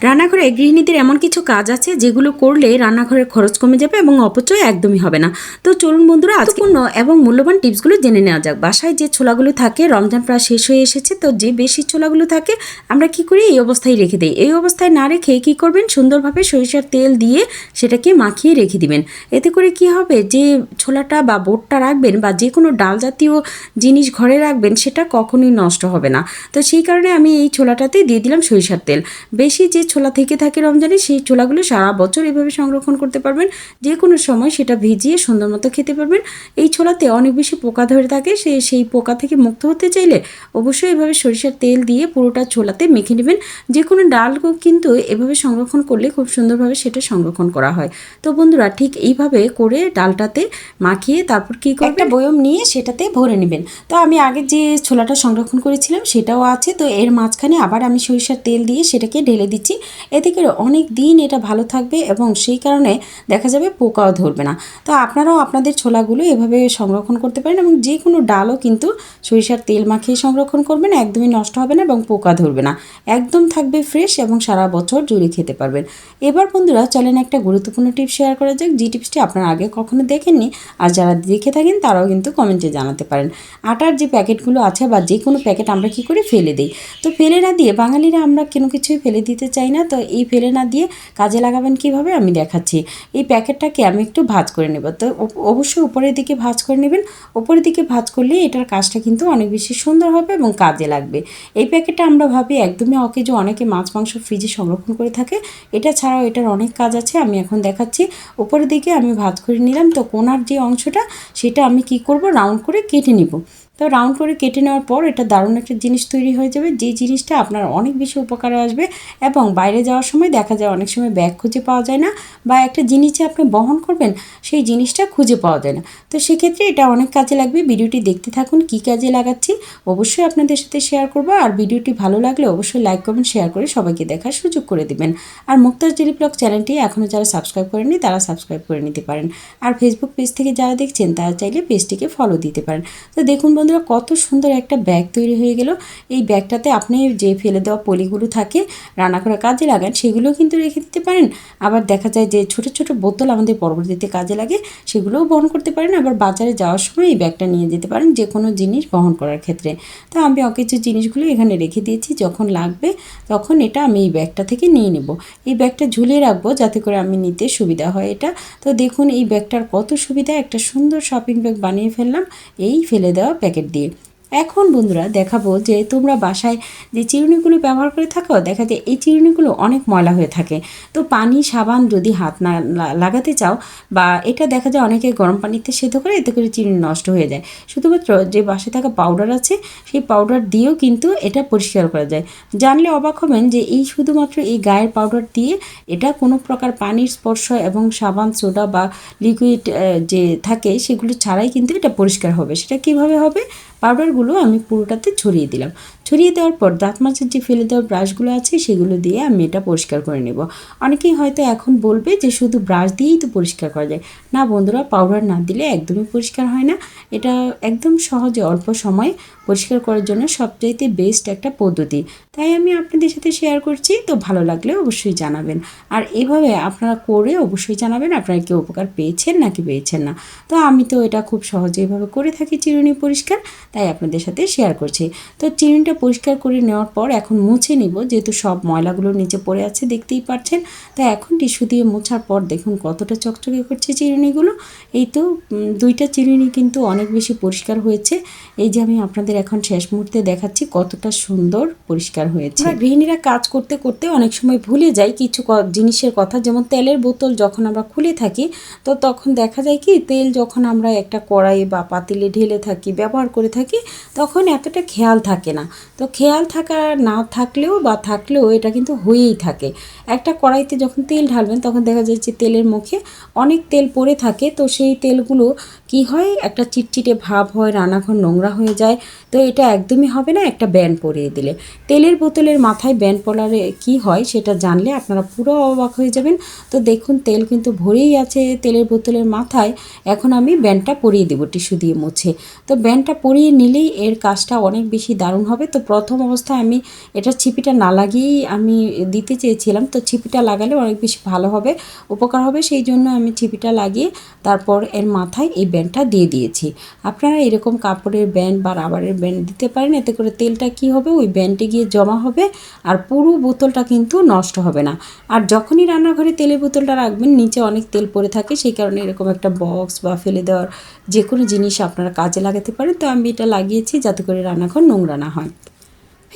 রান্নাঘরে গৃহিণীদের এমন কিছু কাজ আছে যেগুলো করলে রান্নাঘরের খরচ কমে যাবে এবং অপচয় একদমই হবে না। তো চলুন বন্ধুরা আজপূর্ণ এবং মূল্যবান টিপসগুলো জেনে নেওয়া যাক। বাসায় যে ছোলাগুলো থাকে, রমজান প্রায় শেষ হয়ে এসেছে, তো যে বেশি ছোলাগুলো থাকে, আমরা কি করি? এই অবস্থায় রেখে দিই। এই অবস্থায় না রেখে কি করবেন? সুন্দরভাবে সরিষার তেল দিয়ে সেটাকে মাখিয়ে রেখে দিবেন। এতে করে কি হবে? যে ছোলাটা বা বোটটা রাখবেন বা যে কোনো ডাল জাতীয় জিনিস ঘরে রাখবেন, সেটা কখনোই নষ্ট হবে না। তো সেই কারণে আমি এই ছোলাটাতে দিয়ে দিলাম সরিষার তেল। বেশি যে ছোলা থেকে থাকে রমজানে, সেই ছোলাগুলো সারা বছর এভাবে সংরক্ষণ করতে পারবেন। যে কোনো সময় সেটা ভিজিয়ে সুন্দর মতো খেতে পারবেন। এই ছোলাতে অনেক বেশি পোকা ধরে থাকে, সে সেই পোকা থেকে মুক্ত হতে চাইলে অবশ্যই এভাবে সরিষার তেল দিয়ে পুরোটা ছোলাতে মেখে নেবেন। যে কোনো ডালও কিন্তু এভাবে সংরক্ষণ করলে খুব সুন্দরভাবে সেটা সংরক্ষণ করা হয়। তো বন্ধুরা, ঠিক এইভাবে করে ডালটাতে মাখিয়ে তারপর কী করবেন? একটা বয়ম নিয়ে সেটাতে ভরে নেবেন। তো আমি আগে যে ছোলাটা সংরক্ষণ করেছিলাম সেটাও আছে। তো এর মাঝখানে আবার আমি সরিষার তেল দিয়ে সেটাকে ঢেলে দিচ্ছি। এতে করে অনেক দিন এটা ভালো থাকবে এবং সেই কারণে দেখা যাবে পোকাও ধরবে না। তো আপনারাও আপনাদের ছোলাগুলো এভাবে সংরক্ষণ করতে পারেন এবং যে কোনো ডালও কিন্তু সরিষার তেল মাখিয়ে সংরক্ষণ করবেন, একদমই নষ্ট হবে না এবং পোকা ধরবে না। একদম থাকবে ফ্রেশ এবং সারা বছর জুড়ে খেতে পারবেন। এবার বন্ধুরা চলেন একটা গুরুত্বপূর্ণ টিপস শেয়ার করা যাক। যে টিপসটি আপনারা আগে কখনো দেখেননি, আর যারা দেখে থাকেন তারাও কিন্তু কমেন্টে জানাতে পারেন। আটার যে প্যাকেটগুলো আছে বা যে কোনো প্যাকেট আমরা কি করে ফেলে দিই? তো ফেলে না দিয়ে বাঙালিরা আমরা কোনো কিছুই ফেলে দিতে চাই না, তো এই ফেলে না দিয়ে কাজে লাগাবেন কীভাবে আমি দেখাচ্ছি। এই প্যাকেটটাকে আমি একটু ভাজ করে নেব। তো অবশ্যই উপরের দিকে ভাজ করে নেবেন। উপরের দিকে ভাজ করলে এটার কাজটা কিন্তু অনেক বেশি সুন্দর হবে এবং কাজে লাগবে। এই প্যাকেটটা আমরা ভাবি একদমই অকেজো, অনেকে মাছ, মাংস ফ্রিজে সংরক্ষণ করে থাকে। এটা ছাড়াও এটার অনেক কাজ আছে, আমি এখন দেখাচ্ছি। উপরের দিকে আমি ভাজ করে নিলাম, তো কোনার যে অংশটা, সেটা আমি কি করব? রাউন্ড করে কেটে নিব। তো রাউন্ড করে কেটে নেওয়ার পর এটা দারুণ একটা জিনিস তৈরি হয়ে যাবে। যে জিনিসটা আপনার অনেক বেশি উপকারে আসবে এবং বাইরে যাওয়ার সময় দেখা যায় অনেক সময় ব্যাগ খুঁজে পাওয়া যায় না বা একটা জিনিস যে আপনি বহন করবেন, সেই জিনিসটা খুঁজে পাওয়া যায় না। তো সেক্ষেত্রে এটা অনেক কাজে লাগবে। ভিডিওটি দেখতে থাকুন, কী কাজে লাগাচ্ছি? অবশ্যই আপনাদের সাথে শেয়ার করব। আর ভিডিওটি ভালো লাগলে অবশ্যই লাইক করবেন শেয়ার করে সবাইকে দেখার সুযোগ করে দিবেন। আর মুক্তার জেলি ব্লগ চ্যানেলটি এখনও যারা সাবস্ক্রাইব করেননি, তারা সাবস্ক্রাইব করে নিতে পারেন। আর ফেসবুক পেজ থেকে যারা দেখছেন, তারা চাইলে পেজটিকে ফলো দিতে পারেন। তো দেখুন বন্ধুরা, কত সুন্দর একটা ব্যাগ তৈরি হয়ে গেল। এই ব্যাগটাতে আপনি যে ফেলে দেওয়া পলিগুলো থাকে, রান্না করার কাজে লাগান, সেগুলোও কিন্তু রেখে দিতে পারেন। আবার দেখা যায় যে ছোট ছোট বোতল আমাদের পরবর্তীতে কাজে লাগে, সেগুলোও বহন করতে পারেন। আবার বাজারে যাওয়ার সময় এই ব্যাগটা নিয়ে যেতে পারেন যে কোনো জিনিস বহন করার ক্ষেত্রে। তো আমি অকেছো জিনিসগুলো এখানে রেখে দিয়েছি, যখন লাগবে তখন এটা আমি এই ব্যাগটা থেকে নিয়ে নেব। এই ব্যাগটা ঝুলিয়ে রাখব যাতে করে আমি নিতে সুবিধা হয় এটা। তো দেখুন, এই ব্যাগটার কত সুবিধা, একটা সুন্দর শপিং ব্যাগ বানিয়ে ফেললাম, এই ফেলে দেওয়া প্যাকেট দিয়ে এখন বন্ধুরা দেখাবো যে তোমরা বাসায় যে চিরুনিগুলো ব্যবহার করে থাকো, দেখা যায় এই চিরুনিগুলো অনেক ময়লা হয়ে থাকে। তো পানি, সাবান যদি হাত না লাগাতে চাও বা এটা দেখা যায় অনেকে গরম পানিতে সেদ্ধ করে এতে করে চিরুনি নষ্ট হয়ে যায়। শুধুমাত্র যে বাসায় থাকা পাউডার আছে, সেই পাউডার দিয়েও কিন্তু এটা পরিষ্কার করা যায়। জানলে অবাক হবেন যে এই শুধুমাত্র এই গায়ের পাউডার দিয়ে এটা কোনো প্রকার পানির স্পর্শ এবং সাবান সোডা বা লিকুইড যে থাকে সেগুলো ছাড়াই কিন্তু এটা পরিষ্কার হবে। সেটা কীভাবে হবে? পাউডারগুলো আমি পুরোটাতে ছড়িয়ে দিলাম। ছড়িয়ে দেওয়ার পর দাঁত মাছের যে ফেলে দেওয়ার ব্রাশগুলো আছে, সেগুলো দিয়ে আমি এটা পরিষ্কার করে নেব। অনেকেই হয়তো এখন বলবে যে শুধু ব্রাশ দিয়েই তো পরিষ্কার করা যায়। না বন্ধুরা, পাউডার না দিলে একদমই পরিষ্কার হয় না। এটা একদম সহজে অল্প সময়ে পরিষ্কার করার জন্য সবচাইতে বেস্ট একটা পদ্ধতি। তাই আমি আপনাদের সাথে শেয়ার করছি। তো ভালো লাগলে অবশ্যই জানাবেন। আর এভাবে আপনারা করে অবশ্যই জানাবেন, আপনারা কেউ উপকার পেয়েছেন নাকি পেয়েছেন না। তো আমি তো এটা খুব সহজে এভাবে করে থাকি চিরুনি পরিষ্কার, তাই আপনাদের সাথে শেয়ার করছি। তো চিরুনিটা পরিষ্কার করে নেওয়ার পর এখন মুছে নিব। যেহেতু সব ময়লাগুলো নিচে পড়ে আছে, দেখতেই পাচ্ছেন তো এখন টিস্যু দিয়ে মোছার পর দেখুন কতটা চকচকে করছে চিরুনিগুলো। এই তো দুইটা চিরুনি কিন্তু অনেক বেশি পরিষ্কার হয়েছে। এই যে আমি আপনাদের এখন শেষ মুহূর্তে দেখাচ্ছি কতটা সুন্দর পরিষ্কার হয়েছে। গৃহিণীরা কাজ করতে করতে অনেক সময় ভুলে যাই কিছু জিনিসের কথা। যেমন তেলের বোতল যখন আমরা খুলে থাকি, তো তখন দেখা যায় কি, তেল যখন আমরা একটা কড়াই বা পাতিলে ঢেলে থাকি, ব্যবহার করে থাকি, তখন এতটা খেয়াল থাকে না। তো খেয়াল থাকা না থাকলেও বা থাকলেও এটা কিন্তু হয়েই থাকে। একটা কড়াইতে যখন তেল ঢালবেন তখন দেখা যায় যে তেলের মুখে অনেক তেল পড়ে থাকে। তো সেই তেলগুলো কি হয়? একটা চিটচিটে ভাব হয়, রান্নাঘর নোংরা হয়ে যায়। তো এটা একদমই হবে না, একটা ব্যান পরিয়ে দিলে। তেলের বোতলের মাথায় ব্যান পড়ারে কি হয় সেটা জানলে আপনারা পুরো অবাক হয়ে যাবেন। তো দেখুন, তেল কিন্তু ভরেই আছে তেলের বোতলের মাথায়। এখন আমি ব্যানটা পরিয়ে দেবো টিস্যু দিয়ে মুছে। তো ব্যানটা পরিয়ে নিলেই এর কাজটা অনেক বেশি দারুণ হবে। তো প্রথম অবস্থায় আমি এটা ছিপিটা না লাগিয়েই আমি দিতে চেয়েছিলাম, তো ছিপিটা লাগালে অনেক বেশি ভালো হবে, উপকার হবে, সেই জন্য আমি ছিপিটা লাগিয়ে তারপর এর মাথায় এই ব্যান্ডটা দিয়ে দিয়েছি। আপনারা এরকম কাপড়ের ব্যান্ড বা রাবারের ব্যান্ড দিতে পারেন, এতে করে তেলটা কি হবে, ওই ব্যান্ডে গিয়ে জমা হবে আর পুরো বোতলটা কিন্তু নষ্ট হবে না। আর যখনই রান্নাঘরে তেলের বোতলটা রাখবেন, নিচে অনেক তেল পড়ে থাকে, সেই কারণে এরকম একটা বক্স বা ফেলে দেওয়ার যে কোনো জিনিস আপনারা কাজে লাগাতে পারেন, তো আমি এটা লাগিয়েছি যাতে করে রান্নাঘর নোংরা না হয়।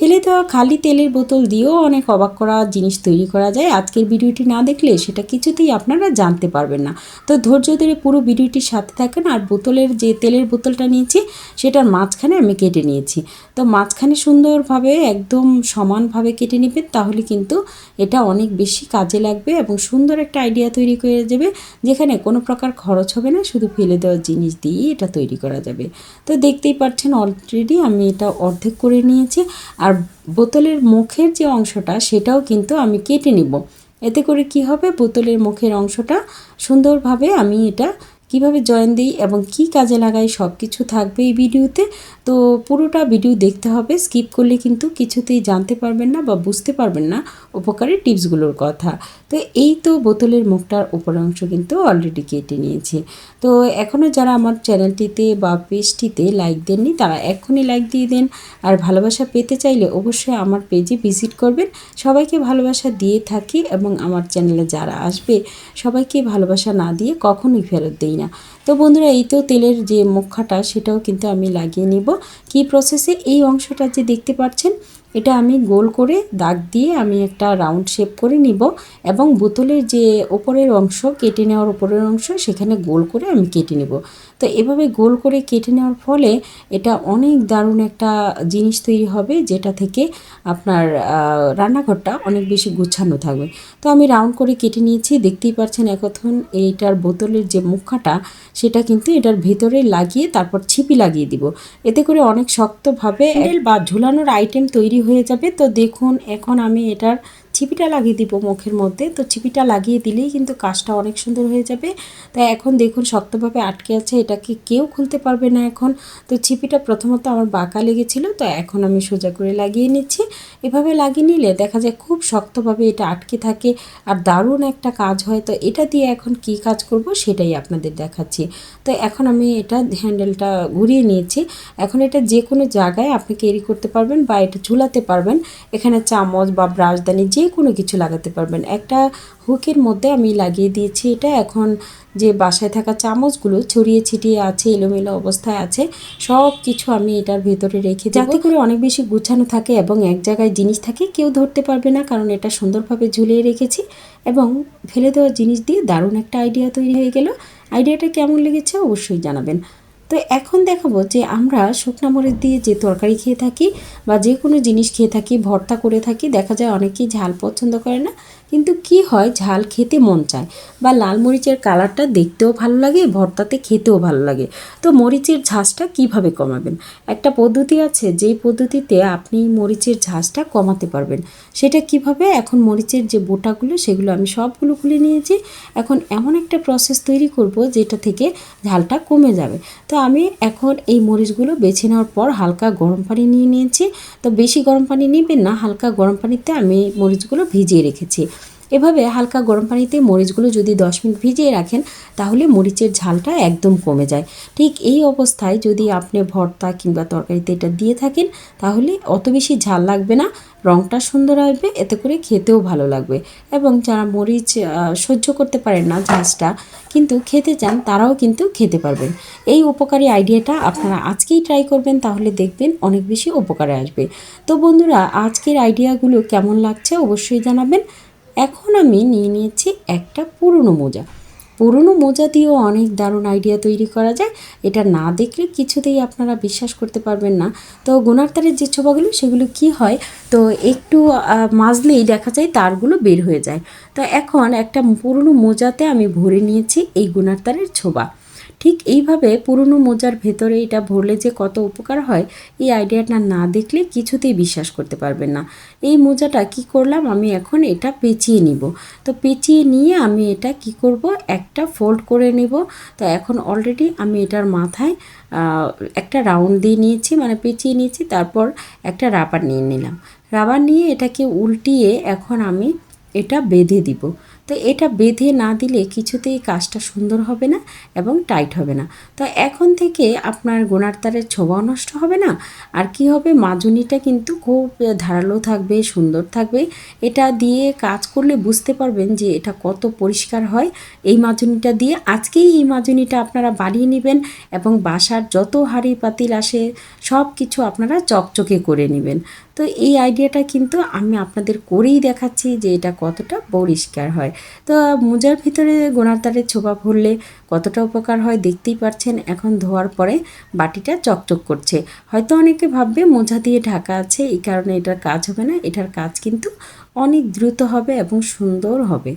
ফেলে দেওয়া খালি তেলের বোতল দিয়েও অনেক অবাক করা জিনিস তৈরি করা যায়। আজকের ভিডিওটি না দেখলে সেটা কিছুতেই আপনারা জানতে পারবেন না। তো ধৈর্য ধরে পুরো ভিডিওটির সাথে থাকেন আর বোতলের যে তেলের বোতলটা নিয়েছি, সেটার মাঝখানে আমি কেটে নিয়েছি। তো মাঝখানে সুন্দরভাবে একদম সমানভাবে কেটে নেবেন, তাহলে কিন্তু এটা অনেক বেশি কাজে লাগবে এবং সুন্দর একটা আইডিয়া তৈরি করে যাবে যেখানে কোনো প্রকার খরচ হবে না, শুধু ফেলে দেওয়া জিনিস দিয়েই এটা তৈরি করা যাবে। তো দেখতেই পাচ্ছেন অলরেডি আমি এটা অর্ধেক করে নিয়েছি। আর বোতলের মুখের যে অংশটা, সেটাও কিন্তু আমি কেটে নিব। এতে করে কি হবে? বোতলের মুখের অংশটা সুন্দরভাবে আমি এটা কীভাবে জয়েন দিই এবং কি কাজে লাগাই সব কিছু থাকবে এই ভিডিওতে। তো পুরোটা ভিডিও দেখতে হবে, স্কিপ করলে কিন্তু কিছুতেই জানতে পারবেন না বা বুঝতে পারবেন না উপকারী টিপসগুলোর কথা। তো এই তো বোতলের মুখটার উপর অংশ কিন্তু অলরেডি কেটে নিয়েছি। তো এখনও যারা আমার চ্যানেলটিতে বা পেজটিতে লাইক দেননি, তারা এখনই লাইক দিয়ে দেন। আর ভালোবাসা পেতে চাইলে অবশ্যই আমার পেজে ভিজিট করবেন। সবাইকে ভালোবাসা দিয়ে থাকি এবং আমার চ্যানেলে যারা আসবে, সবাইকে ভালোবাসা না দিয়ে কখনোই ফেরত দিই না। তো বন্ধুরা, এই তো তেলের যে মুখাটা সেটাও কিন্তু আমি লাগিয়ে নিব। কি প্রসেসে এই অংশটা যে দেখতে পাচ্ছেন, এটা আমি গোল করে দাগ দিয়ে আমি একটা রাউন্ড শেপ করে নিব এবং বোতলের যে ওপরের অংশ, কেটে নেওয়ার ওপরের অংশ, সেখানে গোল করে আমি কেটে নেব। তো এভাবে গোল করে কেটে নেওয়ার ফলে এটা অনেক দারুণ একটা জিনিস তৈরি হবে, যেটা থেকে আপনার রান্নাঘরটা অনেক বেশি গুছানো থাকবে। তো আমি রাউন্ড করে কেটে নিয়েছি, দেখতেই পাচ্ছেন এখন এইটার বোতলের যে মুখাটা সেটা কিন্তু এটার ভেতরে লাগিয়ে তারপর ছিপি লাগিয়ে দিব। এতে করে অনেক শক্তভাবে বা ঝুলানোর আইটেম তৈরি হয়ে যাবে। তো দেখুন এখন আমি এটার ছিপিটা লাগিয়ে দিব মুখের মধ্যে। তো ছিপিটা লাগিয়ে দিলেই কিন্তু কাজটা অনেক সুন্দর হয়ে যাবে। তাই এখন দেখুন শক্তভাবে আটকে আছে, এটাকে কেউ খুলতে পারবে না এখন। তো ছিপিটা প্রথমত আমার বাঁকা লেগেছিল, তো এখন আমি সোজা করে লাগিয়ে নিচ্ছি। এভাবে লাগিয়ে নিলে দেখা যায় খুব শক্তভাবে এটা আটকে থাকে আর দারুণ একটা কাজ হয়। তো এটা দিয়ে এখন কি কাজ করব সেটাই আপনাদের দেখাচ্ছি। তো এখন আমি এটা হ্যান্ডেলটা ঘুরিয়ে নিয়েছি। এখন এটা যে কোনো জায়গায় আপনি ক্যারি করতে পারবেন বা এটা ঝুলাতে পারবেন। এখানে চামচ বা ব্রাশদানি যে কোনো কিছু লাগাতে পারবেন। একটা হুকের মধ্যে আমি লাগিয়ে দিয়েছি এটা। এখন যে বাসায় থাকা চামচগুলো ছড়িয়ে ছিটিয়ে আছে, এলোমেলো অবস্থায় আছে সব কিছু আমি এটার ভেতরে রেখে যাতে করে অনেক বেশি গুছানো থাকে এবং এক জায়গায় জিনিস থাকে, কেউ ধরতে পারবে না। কারণ এটা সুন্দরভাবে ঝুলিয়ে রেখেছি এবং ফেলে দেওয়া জিনিস দিয়ে দারুণ একটা আইডিয়া তৈরি হয়ে গেল। আইডিয়াটা কেমন লেগেছে অবশ্যই জানাবেন। তো এখন দেখাবো যে আমরা শুকনা মরিচ দিয়ে যে তরকারি খেয়ে থাকি বা যে কোনো জিনিস খেয়ে থাকি, ভর্তা করে থাকি, দেখা যায় অনেকেই ঝাল পছন্দ করে না। কিন্তু কি হয়, ঝাল খেতে মন চায় বা লাল মরিচের কালারটা দেখতেও ভালো লাগে, ভর্তাতে খেতেও ভালো লাগে। তো মরিচের ঝাঁজটা কীভাবে কমাবেন? একটা পদ্ধতি আছে, যেই পদ্ধতিতে আপনি মরিচের ঝাঁসটা কমাতে পারবেন। সেটা কীভাবে? এখন মরিচের যে বোটাগুলো, সেগুলো আমি সবগুলো খুলে নিয়েছি। এখন এমন একটা প্রসেস তৈরি করব, যেটা থেকে ঝালটা কমে যাবে। তো আমি এখন এই মরিচগুলো বেছে নেওয়ার পর হালকা গরম পানি নিয়ে নিয়েছি। তো বেশি গরম পানি নেবেন না, হালকা গরম পানিতে আমি মরিচগুলো ভিজিয়ে রেখেছি। এভাবে হালকা গরম পানিতে মরিচগুলো যদি দশ মিনিট ভিজিয়ে রাখেন, তাহলে মরিচের ঝালটা একদম কমে যায়। ঠিক এই অবস্থায় যদি আপনি ভর্তা কিংবা তরকারিতে এটা দিয়ে থাকেন, তাহলে অত বেশি ঝাল লাগবে না রঙটা সুন্দর আসবে, এতে করে খেতেও ভালো লাগবে। এবং যারা মরিচ সহ্য করতে পারেন না ঝাঁজটা, কিন্তু খেতে চান, তারাও কিন্তু খেতে পারবেন। এই উপকারী আইডিয়াটা আপনারা আজকেই ট্রাই করবেন, তাহলে দেখবেন অনেক বেশি উপকারে আসবে। তো বন্ধুরা, আজকের আইডিয়াগুলো কেমন লাগছে অবশ্যই জানাবেন। এখন আমি নিয়ে নিয়েছি একটা পুরনো মোজা। পুরনো মোজা দিয়েও অনেক দারুণ আইডিয়া তৈরি করা যায়। এটা না দেখলে কিছুতেই আপনারা বিশ্বাস করতে পারবেন না। তো গোনার তারের যে ছোপাগুলো, সেগুলো কি হয়? তো একটু মাজলেই দেখা যায় তারগুলো বের হয়ে যায়। তো এখন একটা পুরনো মোজাতে আমি ভরে নিয়েছি এই গোনার তারের ছোবা ঠিক এইভাবে পুরনো মোজার ভেতরে এটা ভরলে যে কত উপকার হয়, এই আইডিয়াটা না দেখলে কিছুতেই বিশ্বাস করতে পারবেন না। এই মোজাটা কি করলাম? আমি এখন এটা পেঁচিয়ে নিব। তো পেঁচিয়ে নিয়ে আমি এটা কি করব? একটা ফোল্ড করে নিব। তো এখন অলরেডি আমি এটার মাথায় একটা রাউন্ড দিয়ে নিয়েছি মানে পেঁচিয়ে নিয়েছি, তারপর একটা রাবার নিয়ে নিলাম। রাবার নিয়ে এটাকে উল্টিয়ে এখন আমি এটা বেঁধে দিব। তো এটা বেঁধে না দিলে কিছুতেই কাজটা সুন্দর হবে না এবং টাইট হবে না। তো এখন থেকে আপনার গোনার তারের ছোঁয়াও নষ্ট হবে না। আর কি হবে? মাজুনিটা কিন্তু খুব ধারালো থাকবে, সুন্দর থাকবে। এটা দিয়ে কাজ করলে বুঝতে পারবেন যে এটা কত পরিষ্কার হয়। এই মাজুনিটা দিয়ে আজকেই এই মাজুনিটা আপনারা বাড়িয়ে নেবেন এবং বাসার যত হাঁড়ি পাতিল আসে সব কিছু আপনারা চকচকে করে নেবেন। তো এই আইডিয়াটা কিন্তু আমি আপনাদের করেই দেখাচ্ছি যে এটা কতটা পরিষ্কার হয়। তো মোজার ভিতরে গোনার তারের ছোপা ভরলে কতটা উপকার হয় দেখতেই পাচ্ছেন এখন ধোয়ার পরে বাটিটা চকচক করছে। হয়তো অনেকে ভাববে মোজা দিয়ে ঢাকা আছে, এই কারণে এটার কাজ হবে না, এটার কাজ কিন্তু অনেক দ্রুত হবে এবং সুন্দর হবে।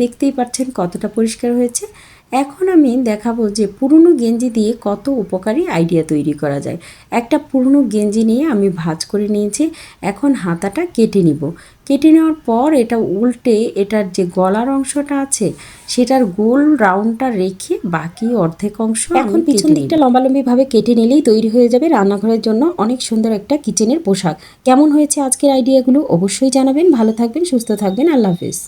দেখতেই পাচ্ছেন কতটা পরিষ্কার হয়েছে। এখন আমি দেখাবো যে পুরনো গেঞ্জি দিয়ে কত উপকারী আইডিয়া তৈরি করা যায়। একটা পুরনো গেঞ্জি নিয়ে আমি ভাজ করে নিয়েছি এখন হাতাটা কেটে নিব। কেটে নেওয়ার পর এটা উল্টে এটার যে গলার অংশটা আছে সেটার গোল রাউন্ডটা রেখে বাকি অর্ধেক অংশ এখন পিছন দিকটা লম্বালম্বিভাবে কেটে নিলেই তৈরি হয়ে যাবে রান্নাঘরের জন্য অনেক সুন্দর একটা কিচেনের পোশাক। কেমন হয়েছে আজকের আইডিয়াগুলো অবশ্যই জানাবেন। ভালো থাকবেন সুস্থ থাকবেন। আল্লাহ হাফিজ।